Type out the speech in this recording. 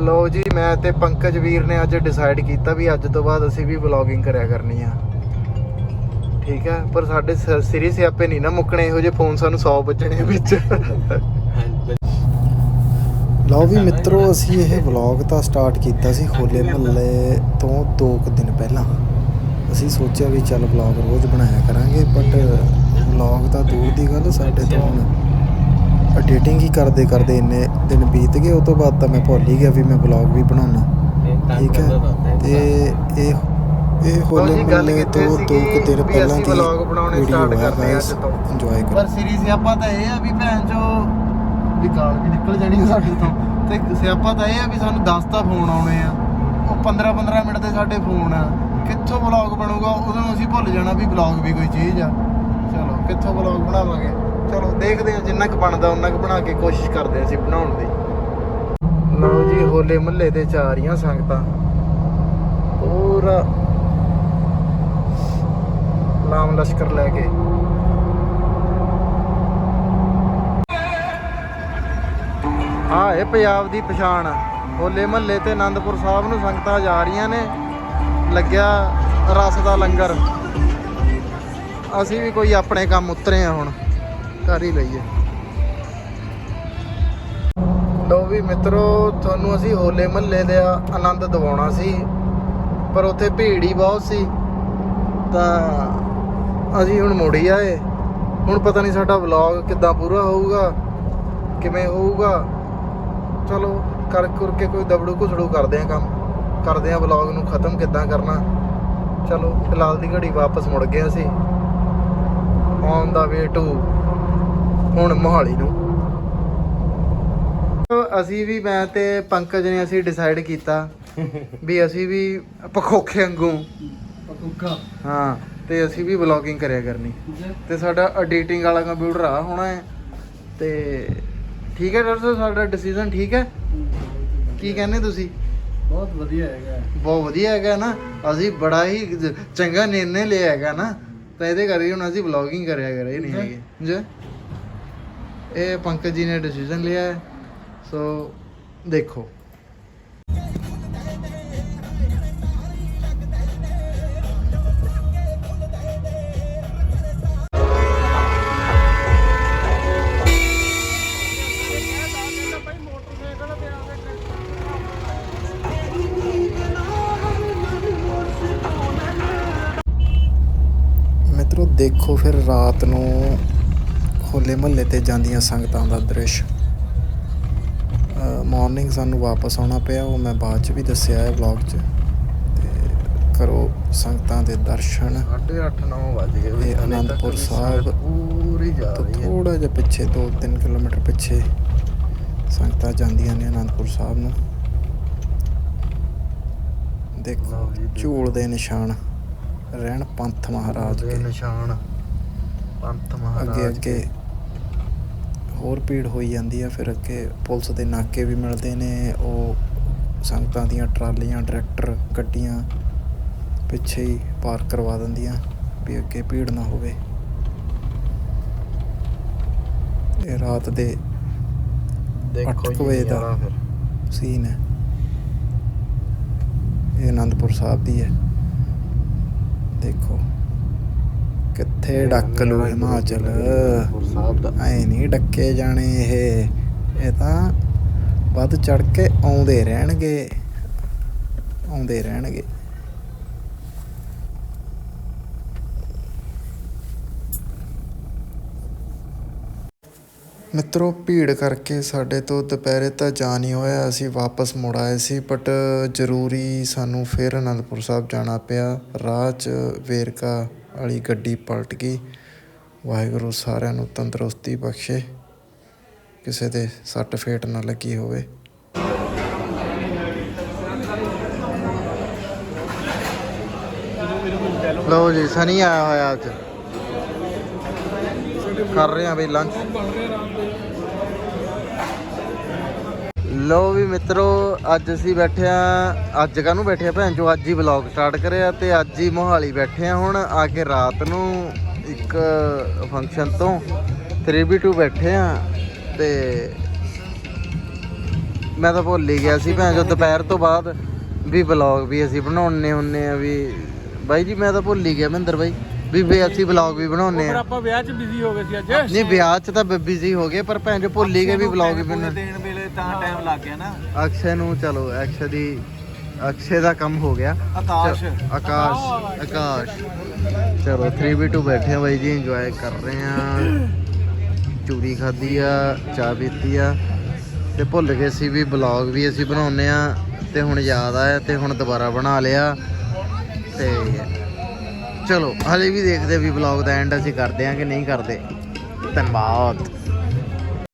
ਲੋ ਜੀ, ਮੈਂ ਤੇ ਪੰਕਜ ਵੀਰ ਨੇ ਅੱਜ ਡਿਸਾਈਡ ਕੀਤਾ ਵੀ ਅੱਜ ਤੋਂ ਬਾਅਦ ਅਸੀਂ ਵੀ ਵਲੌਗਿੰਗ ਕਰਿਆ ਕਰਨੀ ਆ। ਠੀਕ ਹੈ ਪਰ ਸਾਡੇ ਸੀਰੀਅਸ ਸਿਆਪੇ ਨਹੀਂ ਨਾ ਮੁੱਕਣੇ, ਇਹੋ ਜਿਹੇ ਫੋਨ ਸਾਨੂੰ 100 ਵੱਜਣੇ ਵਿੱਚ। ਲਓ ਵੀ ਮਿੱਤਰੋ, ਅਸੀਂ ਇਹ ਵਲੌਗ ਤਾਂ ਸਟਾਰਟ ਕੀਤਾ ਸੀ ਹੋਲੇ ਮਹੱਲੇ ਤੋਂ 2 ਕੁ ਦਿਨ ਪਹਿਲਾਂ। ਅਸੀਂ ਸੋਚਿਆ ਵੀ ਚੱਲ ਵਲੌਗ ਰੋਜ਼ ਬਣਾਇਆ ਕਰਾਂਗੇ ਬਟ ਵਲੌਗ ਤਾਂ ਦੂਰ ਦੀ ਗੱਲ, ਸਾਡੇ ਤੋਂ ਹੁਣ ਐਡੀਟਿੰਗ ਹੀ ਕਰਦੇ ਕਰਦੇ ਇੰਨੇ ਦਿਨ ਬੀਤ ਗਏ ਉਸ ਤੋਂ ਬਾਅਦ ਤਾਂ ਮੈਂ ਭੁੱਲ ਹੀ ਗਿਆ ਵੀ ਮੈਂ ਵਲੌਗ ਵੀ ਬਣਾਉਣਾ। ਠੀਕ ਹੈ? ਤੇ ਇਹ ਇਹ ਹੋਲੇ ਮਹੱਲੇ ਤੋਂ ਦੋ ਕੁ ਦਿਨ ਪਹਿਲਾਂ ਦੀ ਵਲੌਗ ਬਣਾਉਣੇ ਸਟਾਰਟ ਕਰਦੇ ਆ ਅੱਜ ਤੋਂ। ਇੰਜੋਏ ਕਰੋ। ਪਰ ਸੀਰੀਜ਼ ਸਿਆਪਾ ਤਾਂ ਇਹ ਆ ਵੀ ਭੈਣ ਚੋ ਵੀ ਗਾਲ ਵੀ ਨਿਕਲ ਜਾਣੀ ਸਾਡੇ ਤੋਂ। ਤੇ ਸਿਆਪਾ ਤਾਂ ਇਹ ਆ ਵੀ ਸਾਨੂੰ 10 ਤਾਂ ਫੋਨ ਆਉਣੇ ਆ। ਉਹ 15 15 ਮਿੰਟ ਦੇ ਸਾਡੇ ਫੋਨ ਆ। ਕਿੱਥੋਂ ਵਲੌਗ ਬਣੂਗਾ? ਉਦੋਂ ਅਸੀਂ ਭੁੱਲ ਜਾਣਾ ਵੀ ਵਲੌਗ ਵੀ ਕੋਈ ਚੀਜ਼ ਆ। ਚਲੋ ਕਿੱਥੋਂ ਵਲੌਗ ਬਣਾਵਾਂਗੇ? ਚਲੋ ਦੇਖਦੇ ਹਾਂ ਜਿੰਨਾ ਕੁ ਬਣਦਾ ਉਹਨਾਂ ਕੁ ਬਣਾ ਕੇ ਕੋਸ਼ਿਸ਼ ਕਰਦੇ ਹਾਂ ਅਸੀਂ ਬਣਾਉਣ ਦੀ। ਲਓ ਜੀ, ਹੋਲੇ ਮਹੱਲੇ ਤੇ ਜਾ ਰਹੀਆਂ ਸੰਗਤਾਂ। ਪੂਰਾ ਲਾਮ ਲਸ਼ਕਰ ਲੈ ਕੇ। ਆ ਇਹ ਪੰਜਾਬ ਦੀ ਪਛਾਣ। ਹੋਲੇ ਮਹੱਲੇ ਤੇ ਆਨੰਦਪੁਰ ਸਾਹਿਬ ਨੂੰ ਸੰਗਤਾਂ ਜਾ ਰਹੀਆਂ ਨੇ। ਲੱਗਿਆ ਰਸ ਦਾ ਲੰਗਰ। ਅਸੀਂ ਵੀ ਕੋਈ ਆਪਣੇ ਕੰਮ ਉਤਰੇ ਆ ਹੁਣ। ਕਰ ਹੀ ਲਈਏ। ਲੋ ਵੀ ਮਿੱਤਰੋ, ਤੁਹਾਨੂੰ ਅਸੀਂ ਹੋਲੇ ਮਹੱਲੇ ਦਾ ਆਨੰਦ ਦਿਵਾਉਣਾ ਸੀ, ਪਰ ਉੱਥੇ ਭੀੜ ਹੀ ਬਹੁਤ ਸੀ। ਤਾਂ ਅਸੀਂ ਹੁਣ ਮੁੜੀ ਆਏ। ਹੁਣ ਪਤਾ ਨਹੀਂ ਸਾਡਾ ਵਲੌਗ ਕਿੱਦਾਂ ਪੂਰਾ ਹੋਊਗਾ, ਕਿਵੇਂ ਹੋਊਗਾ। ਚਲੋ, ਕਰ ਕਰ ਕੇ ਕੋਈ ਦਬੜੂ ਘੁਸੜੂ ਕਰਦੇ ਆ ਕੰਮ। ਕਰਦੇ ਆ ਵਲੌਗ ਨੂੰ ਖਤਮ ਕਿੱਦਾਂ ਕਰਨਾ। ਚਲੋ ਫਿਲਹਾਲ ਦੀ ਘੜੀ ਵਾਪਸ ਮੁੜ ਗਏ ਅਸੀਂ। ਔਨ ਦਾ ਵੇ ਟੂ ਹੁਣ ਮੋਹਾਲੀ ਨੂੰ। ਅਸੀਂ ਵੀ ਮੈਂ ਤੇ ਪੰਕਜ ਨੇ ਅਸੀਂ ਡਿਸਾਈਡ ਕੀਤਾ ਵੀ ਅਸੀਂ ਵੀ ਪਖੋਖੇ ਵਾਂਗੂ। ਪਕੂਕਾ ਹਾਂ ਤੇ ਅਸੀਂ ਵੀ ਵਲੌਗਿੰਗ ਕਰਿਆ ਕਰਨੀ। ਤੇ ਸਾਡਾ ਐਡੀਟਿੰਗ ਵਾਲਾ ਕੰਪਿਊਟਰ ਆ ਹੋਣਾ ਹੈ ਤੇ ਠੀਕ ਹੈ ਡਾਕਟਰ ਸਾਹਿਬ ਸਾਡਾ ਡਿਸੀਜਨ ਠੀਕ ਹੈ? ਕੀ ਕਹਿੰਦੇ ਤੁਸੀਂ? ਬਹੁਤ ਵਧੀਆ ਹੈਗਾ। ਬਹੁਤ ਵਧੀਆ ਹੈਗਾ ਨਾ। ਅਸੀਂ ਬੜਾ ਹੀ ਚੰਗਾ ਨਿਰਣੇ ਲਿਆ ਹੈਗਾ ਨਾ। ਤਾਂ ਇਹਦੇ ਕਰਕੇ ਹੁਣ ਅਸੀਂ ਵਲੌਗਿੰਗ ਕਰਿਆ ਕਰੇ ਨਹੀਂ ਹੈਗੇ। ਜੀ? ਇਹ ਪੰਕਜ ਜੀ ਨੇ ਡਿਸੀਜਨ ਲਿਆ ਹੈ ਸੋ ਦੇਖੋ। ਮਿੱਤਰੋ ਦੇਖੋ ਫਿਰ ਰਾਤ ਨੂੰ ਹੋਲੇ ਮਹੱਲੇ ਤੇ ਜਾਂਦੀਆਂ ਸੰਗਤਾਂ ਦਾ ਦ੍ਰਿਸ਼। ਮਾਰਨਿੰਗ ਸਾਨੂੰ ਵਾਪਸ ਆਉਣਾ ਪਿਆ ਉਹ ਮੈਂ ਬਾਅਦ ਚ ਵੀ ਦੱਸਿਆ ਹੈ ਵਲੌਗ 'ਚ। ਤੇ ਕਰੋ ਸੰਗਤਾਂ ਦੇ ਦਰਸ਼ਨ। 8:30 9 ਵਜ ਗਏ ਅਨੰਦਪੁਰ ਸਾਹਿਬ ਪੂਰੀ ਜਾ ਰਹੀ ਹੈ। ਥੋੜਾ ਜਿਹਾ ਪਿੱਛੇ 2-3 ਕਿਲੋਮੀਟਰ ਪਿੱਛੇ ਸੰਗਤਾਂ ਜਾਂਦੀਆਂ ਨੇ ਅਨੰਦਪੁਰ ਸਾਹਿਬ ਨੂੰ। ਦੇਖੋ। ਝੂਲ ਦੇ ਨਿਸ਼ਾਨ ਰਹਿਣ ਪੰਥ ਮਹਾਰਾਜ ਦੇ ਨਿਸ਼ਾਨ ਪੰਥ ਅੱਗੇ ਮਹਾਰਾਜ ਅੱਗੇ ਹੋਰ ਭੀੜ ਹੋਈ ਜਾਂਦੀ ਆ ਫਿਰ ਅੱਗੇ ਪੁਲਿਸ ਦੇ ਨਾਕੇ ਵੀ ਮਿਲਦੇ ਨੇ ਉਹ ਸੰਗਤਾਂ ਦੀਆਂ ਟਰਾਲੀਆਂ ਟਰੈਕਟਰ ਗੱਡੀਆਂ ਪਿੱਛੇ ਹੀ ਪਾਰਕ ਕਰਵਾ ਦਿੰਦੀਆਂ ਵੀ ਅੱਗੇ ਭੀੜ ਨਾ ਹੋਵੇ। ਇਹ ਰਾਤ ਦੇ ਦੇਖੋ ਜੀ ਦਾ। ਸੀਨ ਹੈ। ਇਹ ਅਨੰਦਪੁਰ ਸਾਹਿਬ ਦੀ ਹੈ। ਦੇਖੋ ਕਿੱਥੇ ਡੱਕ ਲੂ ਹਿਮਾਚਲ ਅਨੰਦਪੁਰ ਸਾਹਿਬ ਦਾ ਐ ਨਹੀਂ ਡੱਕੇ ਜਾਣੇ ਇਹ। ਇਹ ਤਾਂ ਵੱਧ ਚੜ ਕੇ ਆਉਂਦੇ ਰਹਿਣਗੇ। ਆਉਂਦੇ ਰਹਿਣਗੇ। ਮਿੱਤਰੋ, ਭੀੜ ਕਰਕੇ ਸਾਡੇ ਤੋਂ ਦੁਪਹਿਰੇ ਤਾਂ ਜਾ ਨਹੀਂ ਹੋਇਆ। ਅਸੀਂ ਵਾਪਸ ਮੁੜ ਆਏ ਸੀ ਬਟ ਜ਼ਰੂਰੀ ਸਾਨੂੰ ਫਿਰ ਅਨੰਦਪੁਰ ਸਾਹਿਬ ਜਾਣਾ ਪਿਆ। ਰਾਹ 'ਚ ਵੇਰਕਾ ਵਾਲੀ ਗੱਡੀ ਪਲਟ ਗਈ। ਵਾਹਿਗੁਰੂ ਸਾਰਿਆਂ ਨੂੰ ਤੰਦਰੁਸਤੀ ਬਖਸ਼ੇ, ਕਿਸੇ ਦੇ ਸੱਟ ਫੇਟ ਨਾ ਲੱਗੀ ਹੋਵੇ। ਲਓ ਜੀ, ਸਨੀ ਆਇਆ ਹੋਇਆ ਅੱਜ। ਕਰ ਰਹੇ ਆ ਬਈ ਲੰਚ ਲਓ ਵੀ ਮਿੱਤਰੋ, ਅੱਜ ਅਸੀਂ ਬੈਠੇ ਆ, ਅੱਜ ਕਾਹਨੂੰ ਬੈਠੇ ਆ ਭੈਣ ਜੋ ਅੱਜ ਹੀ ਵਲੌਗ ਸਟਾਰਟ ਕਰਿਆ ਤੇ ਅੱਜ ਹੀ ਮੋਹਾਲੀ ਬੈਠੇ ਆ ਹੁਣ, ਆ ਕੇ ਰਾਤ ਨੂੰ ਇੱਕ ਫੰਕਸ਼ਨ ਤੋਂ 3B2 ਬੈਠੇ ਆ ਤੇ ਮੈਂ ਤਾਂ ਭੁੱਲ ਹੀ ਗਿਆ ਸੀ ਭੈਣ ਜੋ ਦੁਪਹਿਰ ਤੋਂ ਬਾਅਦ ਵੀ ਵਲੌਗ ਵੀ ਅਸੀਂ ਬਣਾਉਣੇ ਹੁੰਨੇ ਆ ਵੀ ਬਾਈ ਜੀ ਮੈਂ ਤਾਂ ਭੁੱਲ ਹੀ ਗਿਆ ਮਹਿੰਦਰ ਬਾਈ ਵੀ ਵੀ ਅਸੀਂ ਵਲੌਗ ਵੀ ਬਣਾਉਣੇ ਆ। ਆਪਾਂ ਵਿਆਹ 'ਚ ਬਿਜ਼ੀ ਹੋ ਗਏ ਸੀ ਅੱਜ। ਨਹੀਂ ਵਿਆਹ 'ਚ ਤਾਂ ਬਿਜ਼ੀ ਹੋ ਗਏ ਪਰ ਭੈਣ ਜੋ ਭੁੱਲ ਹੀ ਗਏ ਵੀ ਵਲੌਗ ਵੀ ਬਣਾ ਦੇਣ ਵੇਲੇ ਤਾਂ ਟਾਈਮ ਲੱਗ ਗਿਆ ਨਾ। ਅਕਸ਼ੇ ਨੂੰ ਚਲੋ ਅਕਸ਼ੇ ਦੀ ਅਕਸ਼ੇ ਦਾ ਕੰਮ ਹੋ ਗਿਆ। ਆਕਾਸ਼। ਆਕਾਸ਼ ਆਕਾਸ਼। ਚਲੋ 3v2 ਬੈਠੇ ਆ ਬਾਈ ਜੀ ਇੰਜੋਏ ਕਰ ਰਹੇ ਆ ਚੂਰੀ ਖਾਧੀ ਆ ਚਾਹ ਪੀਤੀ ਆ। ਤੇ ਭੁੱਲ ਗਏ ਸੀ ਵੀ ਬਲੌਗ ਵੀ ਅਸੀਂ ਬਣਾਉਨੇ ਆ ਤੇ ਹੁਣ ਯਾਦ ਆਇਆ ਤੇ ਹੁਣ ਦੁਬਾਰਾ ਬਣਾ ਲਿਆ। ਤੇ ਚਲੋ ਹਲੇ ਵੀ ਦੇਖਦੇ ਵੀ ਬਲੌਗ ਦਾ ਐਂਡ ਅਸੀਂ ਕਰਦੇ ਆ ਕਿ ਨਹੀਂ ਕਰਦੇ। ਧੰਨਵਾਦ।